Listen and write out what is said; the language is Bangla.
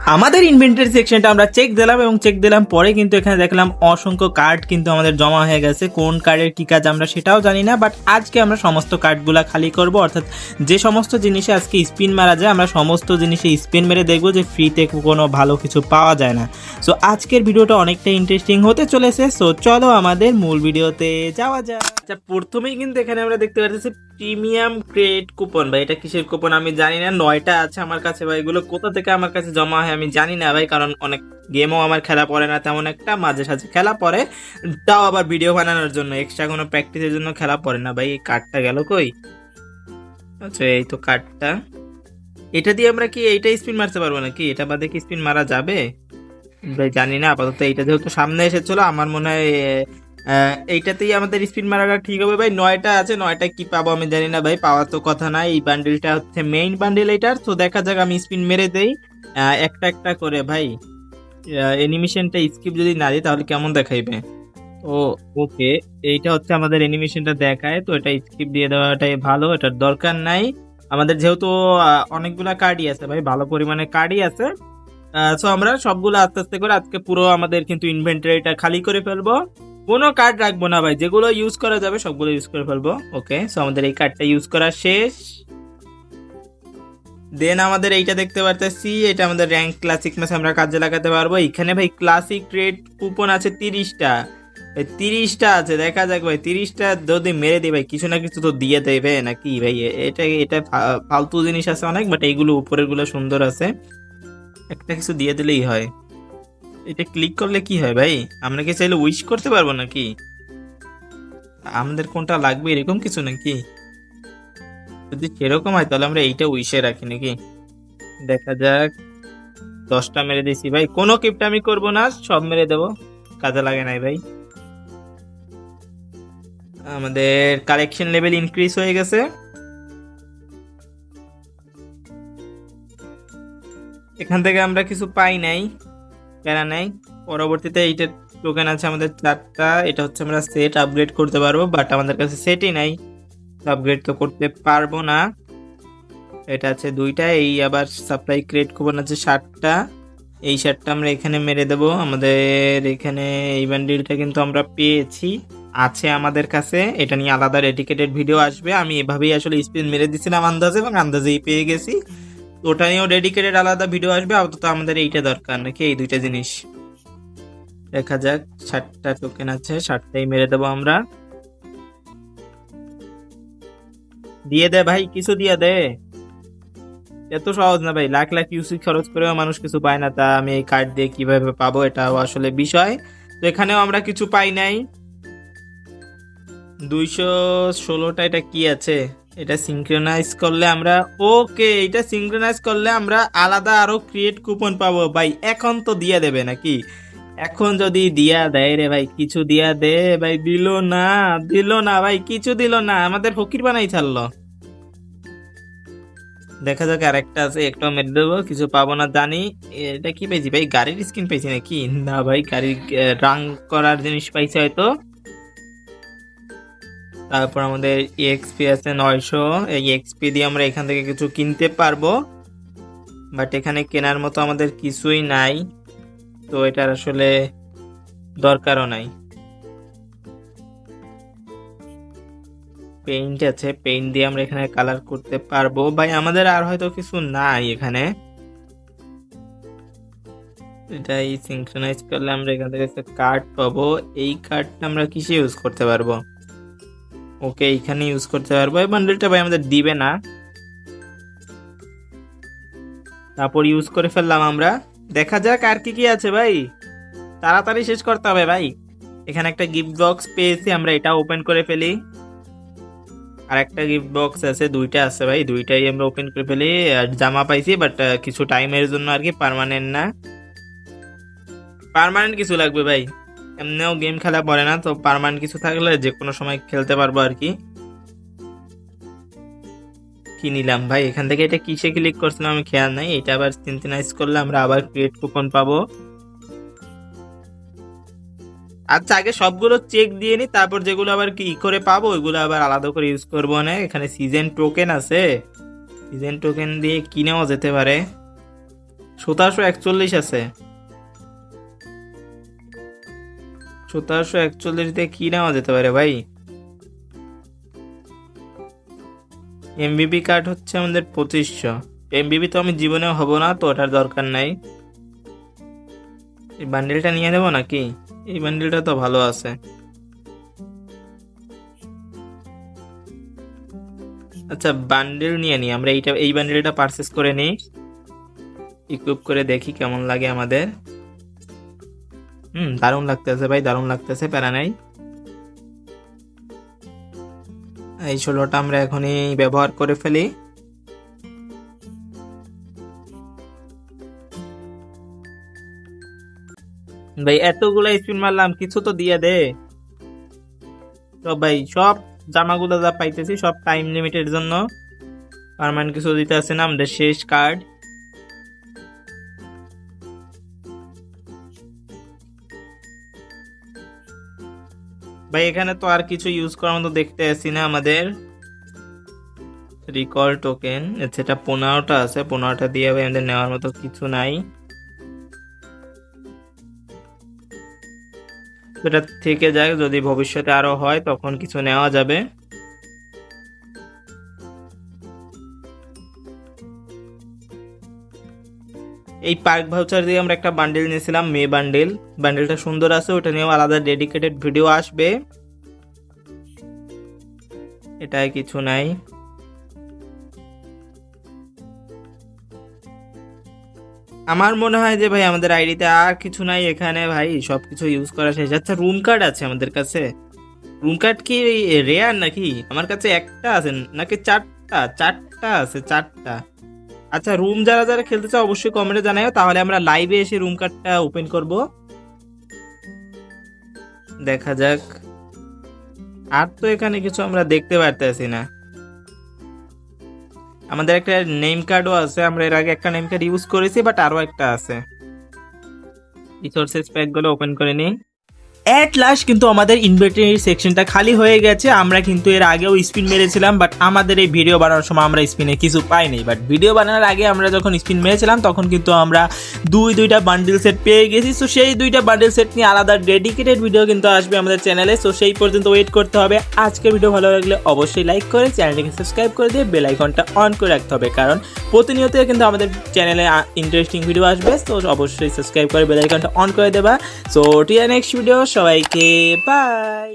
আমাদের ইনভেন্টারি সেকশনটা আমরা চেক দিলাম এবং চেক দিলাম পরে কিন্তু এখানে দেখলাম অসংখ্য কার্ড কিন্তু আমাদের জমা হয়ে গেছে। কোন কার্ডের কি কাজ আমরা সেটাও জানি না বাট আজকে আমরা সমস্ত কার্ডগুলা খালি করব। অর্থাৎ যে সমস্ত জিনিসে আজকে স্পিন মারা যায়, আমরা সমস্ত জিনিসে স্পিন মেরে দেখব যে ফ্রিতে কোনো ভালো কিছু পাওয়া যায় না। সো আজকের ভিডিওটা অনেকটা ইন্টারেস্টিং হতে চলেছে। সো চলো আমাদের মূল ভিডিওতে যাওয়া যাক। আচ্ছা প্রথমেই কিন্তু এখানে আমরা দেখতে পাচ্ছি প্রিমিয়াম ক্রেড কুপন ভাই, এটা কিসের কুপন আমি জানি না, নয়টা আছে আমার কাছে ভাই, এগুলো কোথা থেকে আমার কাছে জমা হয় আমি জানি না ভাই, কারণ অনেক গেমও আমার খেলা পড়ে না, তেমন একটা মাঝে সাঝে খেলা পড়ে, তাও আবার ভিডিও বানানোর জন্য এক্সট্রা কোনো প্র্যাকটিসের জন্য খেলা পড়ে না ভাই, এই কার্ডটা গেল কই? আচ্ছা এই তো কার্ডটা এটা দিয়ে আমরা কি এইটা স্পিন মারতে পারব নাকি? এটা বাদে কি স্পিন মারা যাবে? ভাই, জানি না, আপাতত এইটা যেহেতু সামনে এসেছিল, আমার মনে হয় এইটাতেই আমাদের স্পিন মারাটা ঠিক হবে। ভাই, নয়টা আছে নয়টা কি পাবো আমি জানি না ভাই, পাওয়ার তো কথা নাই। এই বান্ডেলটা হচ্ছে মেইন বান্ডেল এটার, তো দেখা যাক আমি স্পিন মেরে দেই। একটা একটা করে ভাই। অ্যানিমেশনটা স্কিপ যদি না দিই, তাহলে কেমন দেখাইবে? ও ওকে এইটা হচ্ছে আমাদের অ্যানিমেশনটা দেখায়, তো এটা স্কিপ দিয়ে দেওয়াটাই ভালো, এটার দরকার নাই। আমাদের যেহেতু অনেকগুলা কার্ডই আছে ভাই, ভালো পরিমাণে কার্ডই আছে। সো আমরা সবগুলো আস্তে আস্তে করে আজকে পুরো আমাদের কিন্তু ইনভেন্টারিটা খালি করে ফেলব। কোনো কার্ড রাখব না ভাই, যেগুলো ইউজ করা যাবে সবগুলো ইউজ করে ফেলব ওকে সো আমাদের এই কার্ডটা ইউজ করা শেষ। দেন আমাদের এইটা দেখতে পারতেছি, এটা আমাদের র্যাঙ্ক ক্লাসিক ম্যাচ আমরা কাজে লাগাতে পারব। এখানে ভাই ক্লাসিক রেট কুপন আছে তিরিশটা। তিরিশটা আছে, দেখা যাক ভাই, তিরিশটা যদি মেরে দিই ভাই, কিছু না কিছু তো দিয়ে দেবে নাকি ভাই? এটা এটা ফালতু জিনিস আছে অনেক বাট এইগুলো উপরেরগুলো সুন্দর আছে। একটা কিছু দিয়ে দিলেই হয়। এটা ক্লিক করলে কি হয় ভাই? আমরা কি চাইলে উইশ করতে পারব নাকি? আমাদের কোনটা লাগবে এরকম কিছু নাকি? যদি সেরকম হয় তাহলে আমরা এইটা উইশে রাখি নাকি? দেখা যাক। দশটা মেরে দিছি ভাই। কোনো কিপটা আমি করব না, সব মেরে দেবো। কাজে লাগে নাই ভাই। আমাদের কালেকশন লেভেল ইনক্রিজ হয়ে গেছে। এখান থেকে আমরা কিছু পাই নাই। প্যারা নেই। পরবর্তীতে এইটার টোকেন আছে আমাদের চারটা। এটা হচ্ছে আমরা সেট আপগ্রেড করতে পারব বাট আমাদের কাছে সেটই নাই। আপগ্রেড তো করতে পারব না। এটা আছে দুইটা, এই আবার সাপ্লাই ক্রিয়েট কুপন আছে ষাটটা। এই শার্টটা আমরা এখানে মেরে দেবো। আমাদের এখানে এই বান্ডিলটা কিন্তু আমরা পেয়েছি। আছে আমাদের কাছে। এটা নিয়ে আলাদা ডেডিকেটেড ভিডিও আসবে। আমি এভাবেই আসলে স্পিন মেরে দিছিলাম আন্দাজে এবং আন্দাজেই পেয়ে গেছি। ওটা নিয়েও ডেডিকেটেড আলাদা ভিডিও আসবে, আপাতত আমাদের এইটা দরকার নাকি, এই দুইটা জিনিস। দেখা যাক, ষাটটা টোকেন আছে, ষাটটাই মেরে দেবো আমরা। দিয়ে দে ভাই, কিছু দিয়ে দে। এত সহজ না ভাই, লাখ লাখ ইউসি খরচ করেও মানুষ কিছু পায় না, তা আমি এই কার্ড দিয়ে কীভাবে পাবো, এটাও আসলে বিষয়। তো এখানেও আমরা কিছু পাই নাই। দুইশো ষোলোটা, এটা কি আছে? এটা সিঙ্ক্রোনাইজ করলে আমরা ওকে এটা সিঙ্ক্রোনাইজ করলে আমরা আলাদা আরও ক্রিয়েট কুপন পাবো। ভাই, এখন তো দিয়ে দেবে নাকি? এখন যদি দিয়া দেয় রে ভাই, কিছু দিয়া দে ভাই, দিল না দিল না ভাই, কিছু দিল না, আমাদের ফকির বানাই ছাড়লো। দেখা যাক আর একটা আছে একটা মেরে দেবো, কিছু পাবো না জানি। এটা কি পেয়েছি ভাই, গাড়ির স্কিন পেয়েছি নাকি? না ভাই, গাড়ির রাং করার জিনিস পাইছে হয়তো। তারপর আমাদের এক্সপি আছে নয়শো। এই এক্সপি দিয়ে আমরা এখান থেকে কিছু কিনতে পারব। বাট এখানে কেনার মতো আমাদের কিছুই নাই। তো এটার আসলে দরকারও নাই। পেইন্ট আছে পেইন্ট দিয়ে আমরা এখানে কালার করতে পারব। ভাই, আমাদের আর হয়তো কিছু নাই এখানে। এটাই সিঙ্ক্রোনাইজ করলে আমরা এখান থেকে একটা কার্ড পাবো। এই কার্ডটা আমরা কিসে ইউজ করতে পারব? ওকে এইখানে ইউজ করতে পারব। এই বান্ডেলটা ভাই আমাদের দিবে না। তারপর ইউজ করে ফেললাম আমরা। দেখা যাক আর কি কি আছে ভাই। তাড়াতাড়ি শেষ করতে হবে ভাই। এখানে একটা গিফট বক্স পেয়েছি, আমরা এটা ওপেন করে ফেলি। আর একটা গিফট বক্স আছে, দুইটা আছে ভাই। দুইটাই আমরা ওপেন করে ফেলি। আর জামা পাইছি বাট কিছু টাইমের জন্য আর কি পার্মানেন্ট না। পারমানেন্ট কিছু লাগবে ভাই। এমনিও গেম খেলা পড়ে না, তো পার্মানেন্ট কিছু থাকলে যে কোনো সময় খেলতে পারব আর কি। কি নিলাম ভাই? এখান থেকে এটা কিসে ক্লিক করছিলাম আমি খেয়াল নাই, এটা আবার সিনথেনাইজ করলে আমরা আবার ক্রিয়েট কুপন পাবো। আচ্ছা আগে সবগুলো চেক দিয়ে নি, তারপর যেগুলো আবার কি করে পাবো, ওইগুলো আবার আলাদা করে ইউজ করব না এখানে সিজন টোকেন আছে। সিজন টোকেন দিয়ে কিনেও যেতে পারে? সতেরোশো একচল্লিশ আছে। সতেরোশো একচল্লিশ দিয়ে কি নেওয়া যেতে পারে ভাই? এমবিবি কার্ড হচ্ছে আমাদের পঁচিশশো। এমবিবি তো আমি জীবনেও হব না, তো ওটার দরকার নাই। এই বান্ডেলটা নিয়ে নেব নাকি? এই বান্ডেলটা তো ভালো আছে। আচ্ছা বান্ডেল নিয়ে নিই আমরা এইটা, এই বান্ডেলটা পারচেস করে নিই। ইকুইপ করে দেখি কেমন লাগে আমাদের। হুম, দারুণ লাগতেছে ভাই, দারুণ লাগতেছে, প্যারা নাই। এই ষোলোটা আমরা এখনই ব্যবহার করে ফেলি। ভাই, এতগুলা স্পিন মারলাম, কিছু তো দিয়ে দে। তো ভাই, সব জামাগুলো যা পাইতেছি, সব টাইম লিমিটের জন্য। পারমানেন্ট কিছু দিতে আছে না, আমাদের শেষ কার্ড ভাই, এখানে তো আর কিছু ইউজ করার মতো দেখতে আসি না আমাদের। রিকল টোকেন সেটা পনেরোটা আছে, পনেরোটা দিয়ে ভাই আমাদের নেওয়ার মতো কিছু নাই। সেটা থেকে যায় যদি ভবিষ্যতে আরও হয়, তখন কিছু নেওয়া যাবে। এই পার্ক ভাউচার দিয়ে আমরা একটা বান্ডেল নিয়েছিলাম মে বান্ডেল বান্ডেলটা সুন্দর আছে, ওটা নিয়েও আলাদা ডেডিকেটেড ভিডিও আসবে। এটাই কিছু নাই। আমার মনে হয় যে ভাই, আমাদের আইডিতে আর কিছু নাই এখানে ভাই সব কিছু ইউজ করা শেষ। আচ্ছা রুম কার্ড আছে আমাদের কাছে? রুম কার্ড কি রেয়ার নাকি? আমার কাছে একটা আছে, নাকি চারটা? চারটা আছে, চারটা। আচ্ছা রুম যারা যারা খেলতে চাও অবশ্যই কমেন্টে জানাও তাহলে আমরা লাইভে এসে রুম কার্ডটা ওপেন করব। দেখা যাক। আর তো এখানে কিছু আমরা দেখতে পারতেছি না। আমাদের একটা নেম কার্ডও আছে, আমরা এর আগে একটা নেম কার্ড ইউজ করেছি বাট আরও একটা আছে। রিসোর্সেস প্যাকগুলো ওপেন করে নিই। অ্যাট লাস্ট কিন্তু আমাদের ইনভেন্টরি সেকশনটা খালি হয়ে গেছে। আমরা কিন্তু এর আগেও স্পিন মেরেছিলাম বাট আমাদের এই ভিডিও বানানোর সময় আমরা স্পিনে কিছু পাইনি। বাট ভিডিও বানানোর আগে আমরা যখন স্পিন মেরেছিলাম, তখন কিন্তু আমরা দুই, দুইটা বান্ডিল সেট পেয়ে গেছি। সো সেই দুইটা বান্ডিল সেট নিয়ে আলাদা ডেডিকেটেড ভিডিও কিন্তু আসবে আমাদের চ্যানেলে সো সেই পর্যন্ত ওয়েট করতে হবে। আজকে ভিডিও ভালো লাগলে অবশ্যই লাইক করে চ্যানেলটিকে সাবস্ক্রাইব করে দিয়ে বেল আইকনটা অন করে রাখতে হবে। কারণ প্রতিনিয়ত কিন্তু আমাদের চ্যানেলে ইন্টারেস্টিং ভিডিও আসবে। তো অবশ্যই সাবস্ক্রাইব করে বেল আইকনটা অন করে দেবা। সো টিয়া নেক্সট ভিডিও সবাইকে বাই